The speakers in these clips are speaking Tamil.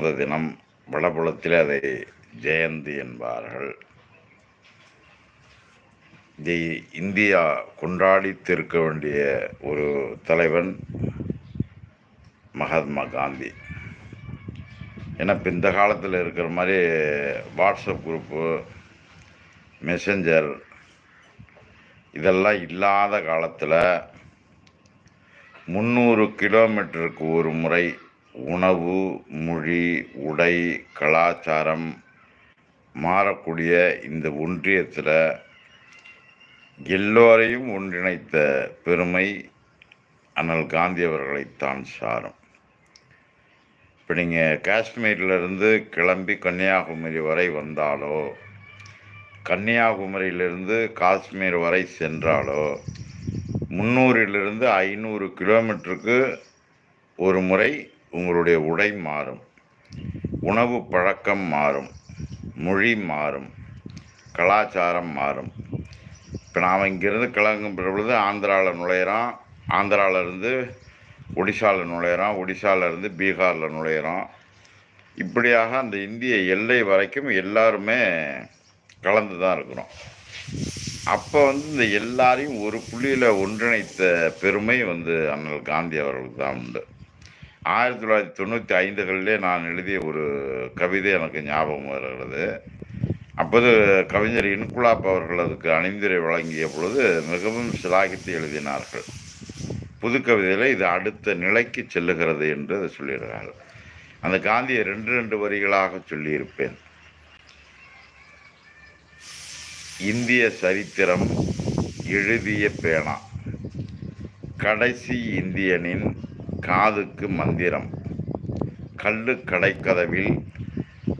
அந்த தினம் வடபுலத்தில் அதை ஜெயந்தி என்பார்கள். இதை இந்தியா கொண்டாடித்திருக்க வேண்டிய ஒரு தலைவன் மகாத்மா காந்தி. ஏன்னா இப்போ இந்த காலத்தில் இருக்கிற மாதிரி வாட்ஸ்அப் குரூப்பு மெசஞ்சர் இதெல்லாம் இல்லாத காலத்தில் முந்நூறு கிலோமீட்டருக்கு ஒரு முறை உணவு மொழி உடை கலாச்சாரம் மாறக்கூடிய இந்த ஒன்றியத்தில் எல்லோரையும் ஒன்றிணைத்த பெருமை அண்ணல் காந்தி அவர்களைத்தான் சாரும். இப்போ நீங்கள் காஷ்மீரிலிருந்து கிளம்பி கன்னியாகுமரி வரை வந்தாலோ கன்னியாகுமரியிலிருந்து காஷ்மீர் வரை சென்றாலோ முந்நூறிலிருந்து ஐநூறு கிலோமீட்டருக்கு ஒரு முறை உங்களுடைய உடை மாறும். உணவு பழக்கம் மாறும். மொழி மாறும். கலாச்சாரம் மாறும். இப்போ நாம் இங்கேருந்து கிளம்பும் பொழுது ஆந்திராவில் நுழையிறோம். ஆந்திராவிலேருந்து ஒடிசாவில் நுழையிறோம். ஒடிசாவிலேருந்து பீகாரில் நுழையிறோம். இப்படியாக அந்த இந்திய எல்லை வரைக்கும் எல்லாருமே கலந்து தான் இருக்கிறோம். அப்போ வந்து இந்த எல்லாரையும் ஒரு புள்ளியில் ஒன்றிணைத்த பெருமை வந்து அண்ணல் காந்தி அவர்களுக்கு தான் உண்டு. ஆயிரத்தி தொள்ளாயிரத்தி தொண்ணூற்றி ஐந்துகளிலே நான் எழுதிய ஒரு கவிதை எனக்கு ஞாபகம் வருகிறது. அப்போது கவிஞர் இன்குலாப் அவர்கள் அதுக்கு அணிந்துரை வழங்கிய பொழுது மிகவும் சிலாகித்து எழுதினார்கள். புது கவிதையில் இது அடுத்த நிலைக்கு செல்லுகிறது என்று அதை சொல்லியிருக்கார்கள் அந்த காந்தியை ரெண்டு ரெண்டு வரிகளாக சொல்லியிருப்பேன். இந்திய சரித்திரம் எழுதிய பேனா. கடைசி இந்தியனின் காதுக்கு மந்திரம். கல்லு கடைக்கதவில்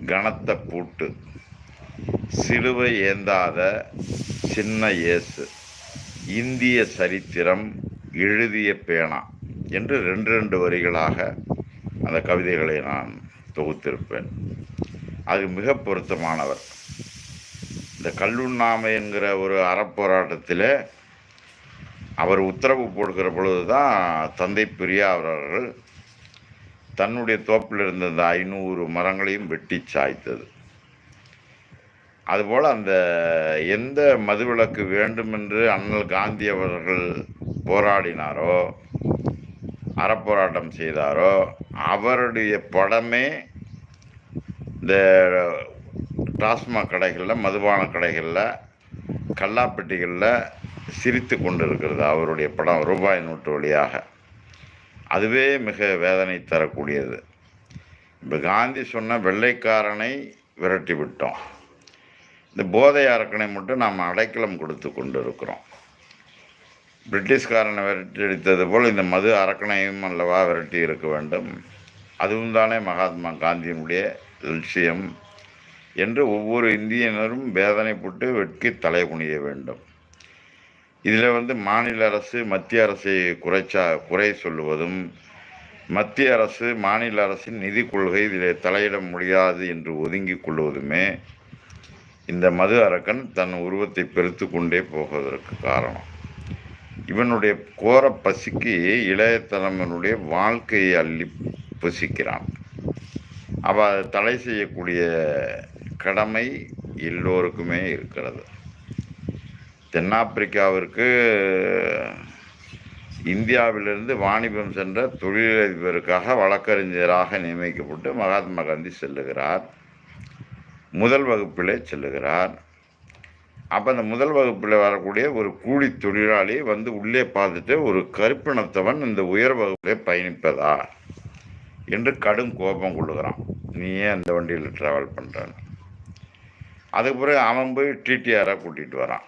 கனத்த பூட்டு. சிலுவை ஏந்தாத சின்ன இயேசு. இந்திய சரித்திரம் எழுதிய பேனா என்று ரெண்டு ரெண்டு வரிகளாக அந்த கவிதைகளை நான் தொகுத்திருப்பேன். அது மிக பொருத்தமானவர். இந்த கல்லுண்ணாமை என்கிற ஒரு அறப்போராட்டத்தில் அவர் உத்தரவு போடுகிற பொழுது தான் தந்தை பெரியார் அவர்கள் தன்னுடைய தோப்பில் இருந்த அந்த ஐநூறு மரங்களையும் வெட்டி சாய்த்தது. அதுபோல் அந்த எந்த மதுவிலக்கு வேண்டுமென்று அண்ணல் காந்தி அவர்கள் போராடினாரோ அறப்போராட்டம் செய்தாரோ அவருடைய படமே இந்த டாஸ்மாக் கடைகளில் மதுபான கடைகளில் கல்லாப்பெட்டிகளில் சிரித்து கொண்டு இருக்கிறது அவருடைய படம் ரூபாய் நோட்டு வழியாக. அதுவே மிக வேதனை தரக்கூடியது. இப்போ காந்தி சொன்ன வெள்ளைக்காரனை விரட்டி விட்டோம். இந்த போதை அரக்கனை மட்டும் நாம் அடைக்கலம் கொடுத்து கொண்டு இருக்கிறோம் பிரிட்டிஷ்காரனை விரட்டி அடித்தது போல் இந்த மது அரக்கனையும் அல்லவா விரட்டி இருக்க வேண்டும். அதுவும் தானே மகாத்மா காந்தியினுடைய லட்சியம். என்று ஒவ்வொரு இந்தியனரும் வேதனைப்பட்டு வெட்கி தலை குனிய வேண்டும். இதில் வந்து மாநில அரசு மத்திய அரசை குறைச்சா குறை சொல்லுவதும் மத்திய அரசு மாநில அரசின் நிதி கொள்கை இதில் தலையிட முடியாது என்று ஒதுங்கிக் கொள்வதுமே இந்த மது அரக்கன் தன் உருவத்தை பெருத்து கொண்டே போவதற்கு காரணம். இவனுடைய கோர பசிக்கு இளைய தலைமனுடைய வாழ்க்கையை அள்ளி புசிக்கிறான். அவ தடை செய்யக்கூடிய கடமை எல்லோருக்குமே இருக்கிறது. தென்னாப்பிரிக்காவிற்கு இந்தியாவிலிருந்து வாணிபம் சென்ற தொழிலதிபருக்காக வழக்கறிஞராக நியமிக்கப்பட்டு மகாத்மா காந்தி செல்லுகிறார். முதல் வகுப்பிலே செல்லுகிறார். அப்போ அந்த முதல் வகுப்பில் வரக்கூடிய ஒரு கூலி தொழிலாளி வந்து உள்ளே பார்த்துட்டு ஒரு கருப்பினத்தவன் இந்த உயர் வகுப்பிலே பயணிப்பதா என்று கடும் கோபம் கொள்ளுகிறான். நீ ஏன் அந்த வண்டியில் ட்ராவல் பண்ணுறான்னு அதுக்கு பிறகு அவன் போய் டிடிஆரை கூட்டிகிட்டு வரான்.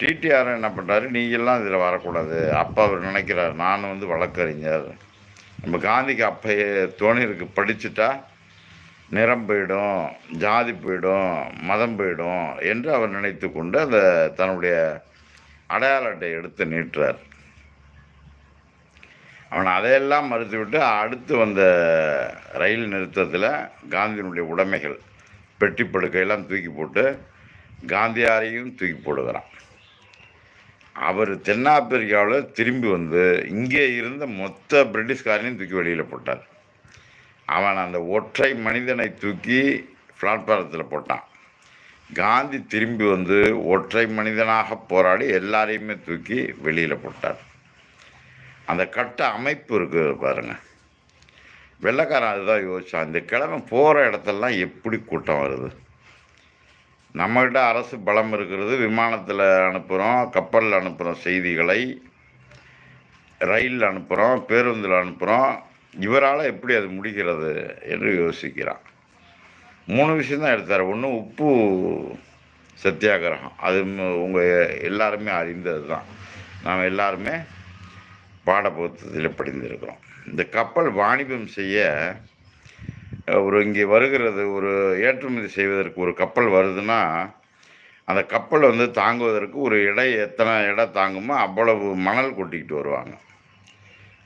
டிடிஆர் என்ன பண்ணுறாரு நீங்கள்லாம் இதில் வரக்கூடாது. அப்பா அவர் நினைக்கிறார் நான் வந்து வழக்கறிஞர். நம்ம காந்திக்கு அப்பயே தோணிருக்கு படிச்சுட்டா நிறம் போயிடும் ஜாதி போயிடும் மதம் போயிடும் என்று அவர் நினைத்து கொண்டு அந்த தன்னுடைய அடையாள அட்டை எடுத்து நீட்டுறார். அவன் அதையெல்லாம் மறுத்துவிட்டு அடுத்து வந்த ரயில் நிறுத்தத்தில் காந்தியினுடைய உடைமைகள் பெட்டி படுக்கையெல்லாம் தூக்கி போட்டு காந்தியாரையும் தூக்கி போடுகிறான். அவர் தென்னாப்பிரிக்காவில் திரும்பி வந்து இங்கே இருந்த மொத்த பிரிட்டிஷ்காரனையும் தூக்கி வெளியில் போட்டார். அவன் அந்த ஒற்றை மனிதனை தூக்கி பிளாட்பாரத்தில் போட்டான். காந்தி திரும்பி வந்து ஒற்றை மனிதனாக போராடி எல்லாரையுமே தூக்கி வெளியில் போட்டார். அந்த கட்ட அமைப்பு இருக்குது பாருங்க. வெள்ளைக்காரன் அதுதான் யோசிச்சான் இந்த கிழமை போகிற இடத்தெல்லாம் எப்படி கூட்டம் வருது? நம்மகிட்ட அரசு பலம் இருக்கிறது. விமானத்தில் அனுப்புகிறோம் கப்பலில் அனுப்புகிறோம் செய்திகளை ரயிலில் அனுப்புகிறோம் பேருந்தில் அனுப்புகிறோம் இவரால் எப்படி அது முடிகிறது என்று யோசிக்கிறான். மூணு விஷயந்தான் எடுத்தார். ஒன்று உப்பு சத்தியாகிரகம். அது உங்கள் எல்லாருமே அறிந்தது தான். நாம் எல்லாருமே பாடப்புத்தகத்தில் படிந்திருக்கிறோம். இந்த கப்பல் வாணிபம் செய்ய ஒரு இங்கே வருகிறது ஒரு ஏற்றுமதி செய்வதற்கு ஒரு கப்பல் வருதுன்னா அந்த கப்பல் வந்து தாங்குவதற்கு ஒரு இடை எத்தனை இடம் தாங்குமோ அவ்வளவு மணல் கொட்டிக்கிட்டு வருவாங்க.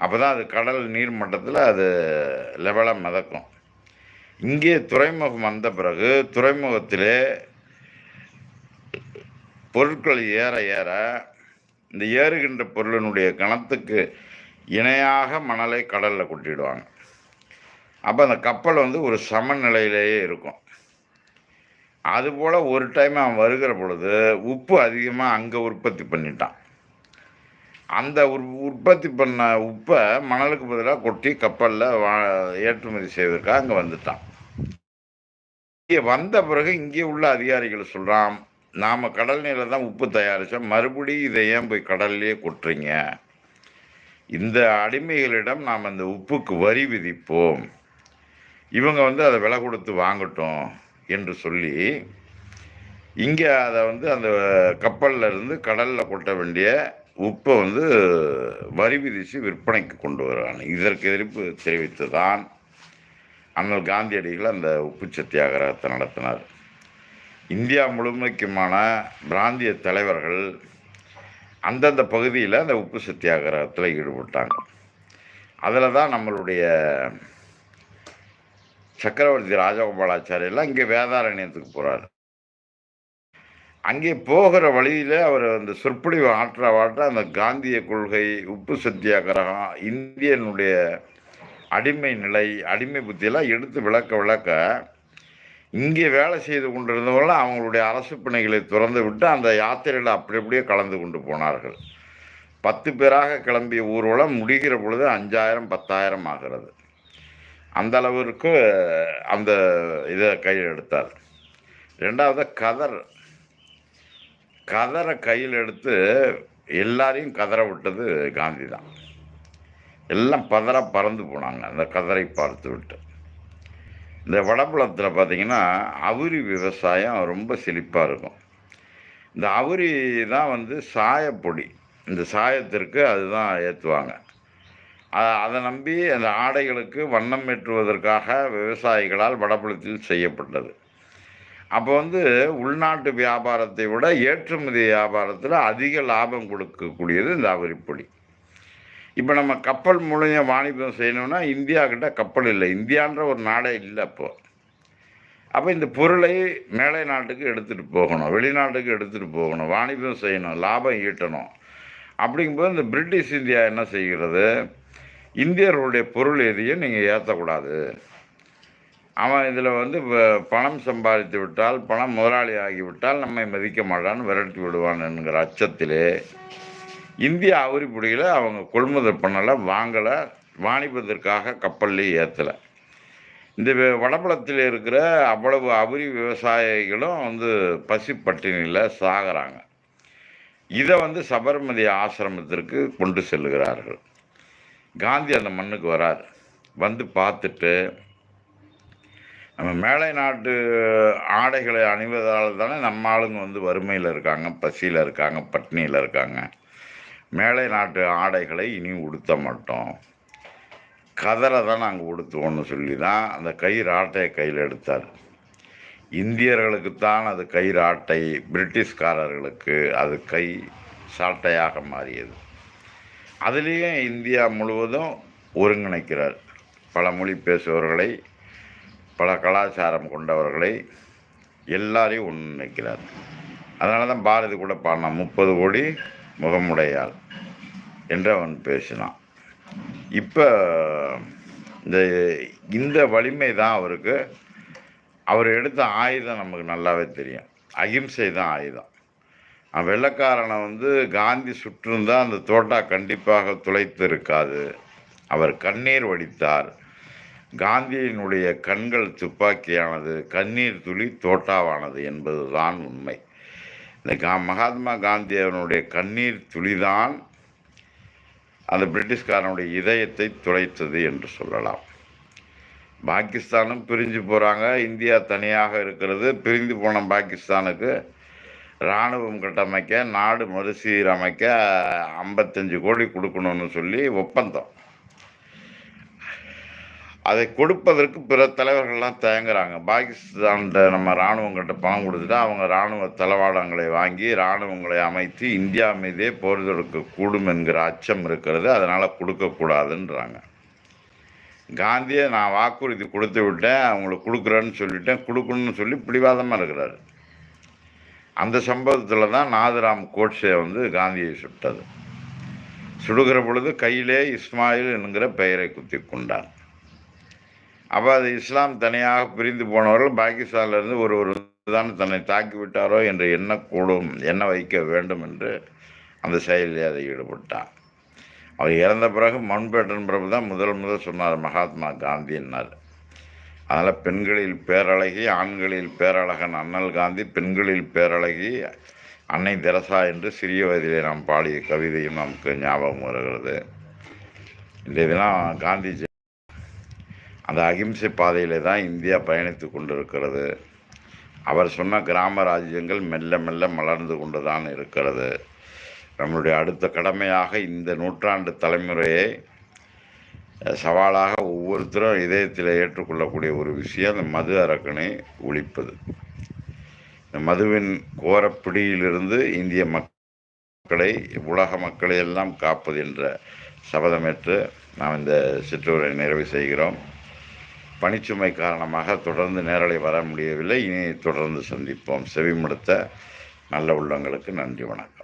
அப்போ தான் அது கடல் நீர் மட்டத்தில் அது லெவலாக மிதக்கும். இங்கே துறைமுகம் வந்த பிறகு துறைமுகத்திலே பொருட்கள் ஏற ஏற இந்த ஏறுகின்ற பொருளினுடைய கணத்துக்கு இணையாக மணலை கடலில் கொட்டிடுவாங்க. அப்போ அந்த கப்பல் வந்து ஒரு சமநிலையிலேயே இருக்கும். அதுபோல் ஒரு டைம் அவன் வருகிற பொழுது உப்பு அதிகமாக அங்கே உற்பத்தி பண்ணிட்டான். அந்த உற் உற்பத்தி பண்ண உப்பை மணலுக்கு பதிலாக கொட்டி கப்பலில் வா ஏற்றுமதி செய்வதற்காக அங்கே வந்துட்டான். இங்கே வந்த பிறகு இங்கே உள்ள அதிகாரிகள் சொல்கிறான் நாம் கடல் நீரில் தான் உப்பு தயாரித்தோம் மறுபடியும் இதை ஏன் போய் கடல்லையே கொட்டுறீங்க? இந்த அடிமைகளிடம் நாம் அந்த உப்புக்கு வரி விதிப்போம். இவங்க வந்து அதை விலை கொடுத்து வாங்கட்டும் என்று சொல்லி இங்கே அதை வந்து அந்த கப்பலில் இருந்து கடலில் கொட்ட வேண்டிய உப்பை வந்து வரி விதித்து விற்பனைக்கு கொண்டு வராங்க. இதற்கு எதிர்ப்பு தெரிவித்து தான் அண்ணல் காந்தியடிகள் அந்த உப்பு சத்தியாகிரகத்தை நடத்தினார். இந்தியா முழுமைக்குமான பிராந்திய தலைவர்கள் அந்தந்த பகுதியில் அந்த உப்பு சத்தியாகிரகத்தில் ஈடுபட்டாங்க. அதில் தான் நம்மளுடைய சக்கரவர்த்தி ராஜகோபாலாச்சாரியெல்லாம் இங்கே வேதாரண்யத்துக்கு போகிறார் அங்கே போகிற வழியில் அவர் அந்த சொற்பொழிவு ஆற்ற ஆற்ற அந்த காந்திய கொள்கை உப்பு சத்தியாகிரகம் இந்தியனுடைய அடிமை நிலை அடிமை புத்தியெல்லாம் எடுத்து விளக்க விளக்க இங்கே வேலை செய்து கொண்டிருந்தவர்கள் அவங்களுடைய அரசு பணிகளை திறந்து விட்டு அந்த யாத்திரையில் அப்படி அப்படியே கலந்து கொண்டு போனார்கள். பத்து பேராக கிளம்பிய ஊர்வலம் முடிகிற பொழுது அஞ்சாயிரம் பத்தாயிரம் ஆகிறது. அந்த அளவிற்கு அந்த இதை கையில் எடுத்தார் ரெண்டாவது கதர். கதரை கையில் எடுத்து எல்லாரையும் கதற விட்டது காந்தி தான். எல்லாம் பதற பறந்து போனாங்க அந்த கதரை பார்த்து விட்டு. இந்த வடபுலத்தில் பார்த்தீங்கன்னா அவுரி விவசாயம் ரொம்ப செழிப்பாக இருக்கும். இந்த அவுரி தான் வந்து சாயப்பொடி. இந்த சாயத்திற்கு அதுதான் ஏற்றுவாங்க அதை நம்பி அந்த ஆடைகளுக்கு வண்ணம் ஏற்றுவதற்காக விவசாயிகளால் வடபுலத்தில் செய்யப்பட்டது. அப்போ வந்து உள்நாட்டு வியாபாரத்தை விட ஏற்றுமதி வியாபாரத்தில் அதிக லாபம் கொடுக்கக்கூடியது இந்த அவரிப்பொடி இப்போ நம்ம கப்பல் மூலியம் வாணிபம் செய்யணும்னா இந்தியா கிட்ட கப்பல் இல்லை. இந்தியான்ற ஒரு நாடே இல்லை அப்போது அப்போ இந்த பொருளை மேலை நாட்டுக்கு எடுத்துகிட்டு போகணும் வெளிநாட்டுக்கு எடுத்துகிட்டு போகணும் வாணிபம் செய்யணும் லாபம் ஈட்டணும். அப்படிங்கும்போது இந்த பிரிட்டிஷ் இந்தியா என்ன செய்கிறது? இந்தியர்களுடைய பொருள் எதையும் நீங்கள் ஏற்றக்கூடாது அவன் இதில் வந்து வ- பணம் சம்பாதித்து விட்டால் பணம் முதலாளி ஆகிவிட்டால் நம்மை மதிக்க மாட்டான்னு விரட்டி விடுவான் என்கிற அச்சத்திலே இந்திய அவுரிப்பொடிகளை அவங்க கொள்முதல் பண்ணலை வாங்கலை வாணிபத்திற்காக கப்பல்லையும் ஏற்றலை இந்த வடபலத்தில் இருக்கிற அவ்வளவு அவுரி விவசாயிகளும் வந்து பசி பட்டினியில் சாகுறாங்க. இதை வந்து சபர்மதி ஆசிரமத்திற்கு கொண்டு செல்லுகிறார்கள். காந்தி அந்த மண்ணுக்கு வரார். வந்து பார்த்துட்டு நம்ம மேலை நாட்டு ஆடைகளை அணிவதால் தானே நம்ம ஆளுங்க வந்து வறுமையில் இருக்காங்க பசியில் இருக்காங்க பட்னியில் இருக்காங்க. மேலை நாட்டு ஆடைகளை இனி உடுத்த மாட்டோம். கதரை தான் நாங்கள் உடுத்துவோம்னு சொல்லி தான் அந்த கயிறு ஆட்டையை கையில் எடுத்தார். இந்தியர்களுக்குத்தான் அது கயிறு ஆட்டை பிரிட்டிஷ்காரர்களுக்கு அது கை சாட்டையாக மாறியது. அதுலேயும் இந்தியா முழுவதும் ஒருங்கிணைக்கிறார். பல மொழி பேசுபவர்களை பல கலாச்சாரம் கொண்டவர்களை எல்லாரையும் ஒன்றிணைக்கிறார். அதனால தான் பாரதி கூட பாடினான் முப்பது கோடி முகமுடையாள் என்று அவன் பேசினான். இப்போ இந்த இந்த வலிமை தான் அவருக்கு. அவர் எடுத்த ஆயுதம் நமக்கு நல்லாவே தெரியும். அகிம்சை தான் ஆயுதம். வெள்ளக்காரனை வந்து காந்தி சுற்றிருந்தால் அந்த தோட்டா கண்டிப்பாக துளைத்து இருக்காது அவர் கண்ணீர் வடித்தார். காந்தியினுடைய கண்கள் துப்பாக்கியானது கண்ணீர் துளி தோட்டாவானது என்பதுதான் உண்மை. இந்த கா மகாத்மா காந்தி அவனுடைய கண்ணீர் துளிதான் அந்த பிரிட்டிஷ்காரனுடைய இதயத்தை துளைத்தது என்று சொல்லலாம். பாகிஸ்தானும் பிரிஞ்சு போகிறாங்க இந்தியா தனியாக இருக்கிறது. பிரிந்து போன பாகிஸ்தானுக்கு இராணுவம் கட்டமைக்க நாடு மறுசீரமைக்க ஐம்பத்தஞ்சு கோடி கொடுக்கணும்னு சொல்லி ஒப்பந்தம். அதை கொடுப்பதற்கு பிற தலைவர்கள்லாம் தயங்குறாங்க. பாகிஸ்தான்கிட்ட நம்ம இராணுவம் கிட்ட பணம் கொடுத்துட்டா அவங்க இராணுவ தளவாடங்களை வாங்கி இராணுவங்களை அமைத்து இந்தியா மீதே போர் தொடுக்க கூடும் என்கிற அச்சம் இருக்கிறது. அதனால் கொடுக்கக்கூடாதுன்றாங்க காந்தியை நான் வாக்குறுதி கொடுத்து விட்டேன் அவங்களுக்கு கொடுக்குறேன்னு சொல்லிட்டேன். கொடுக்கணும்னு சொல்லி பிடிவாதமாக இருக்கிறாரு. அந்த சம்பவத்தில் தான் நாதுராம் கோட்ஸே வந்து காந்தியை சுட்டது. சுடுகிற பொழுது கையிலே இஸ்மாயில் என்கிற பெயரை குத்தி கொண்டார் அப்போ அது இஸ்லாம் தனியாக பிரிந்து போனவர்கள் பாகிஸ்தானிலிருந்து ஒரு ஒரு தான் தன்னை தாக்கி விட்டாரோ என்று எண்ணக்கூடும் எண்ண வைக்க வேண்டும் என்று அந்த செயலில் அதை ஈடுபட்டார் அவர் இறந்த பிறகு மண்பேட்டன் பிரபு தான் முதல் முதல் சொன்னார் மகாத்மா காந்தின்னார் அதனால் பெண்களில் பேரழகி ஆண்களில் பேரழகன் அண்ணல் காந்தி பெண்களில் பேரழகி அன்னை தெரசா என்று சிறிய வயதிலே நாம் பாடிய கவிதையும் நமக்கு ஞாபகம் வருகிறது. இந்த இதெல்லாம் காந்திஜி அந்த அகிம்சை பாதையிலே தான் இந்தியா பயணித்து கொண்டிருக்கிறது. அவர் சொன்ன கிராம ராஜ்யங்கள் மெல்ல மெல்ல மலர்ந்து கொண்டு தான் இருக்கிறது. நம்மளுடைய அடுத்த கடமையாக இந்த நூற்றாண்டு தலைமுறையை சவாலாக ஒவ்வொருத்தரும் இதயத்தில் ஏற்றுக்கொள்ளக்கூடிய ஒரு விஷயம் அந்த மது அரக்கனை ஒழிப்பது. இந்த மதுவின் கோரப்பிடியிலிருந்து இந்திய மக்களை உலக மக்களை எல்லாம் காப்பது என்ற சபதமேற்று நாம் இந்த சிற்றூரை நிறைவு செய்கிறோம். பணிச்சுமை காரணமாக தொடர்ந்து நேரலை வர முடியவில்லை. இனி தொடர்ந்து சந்திப்போம். செவிமடுத்த நல்ல உள்ளங்களுக்கு நன்றி வணக்கம்.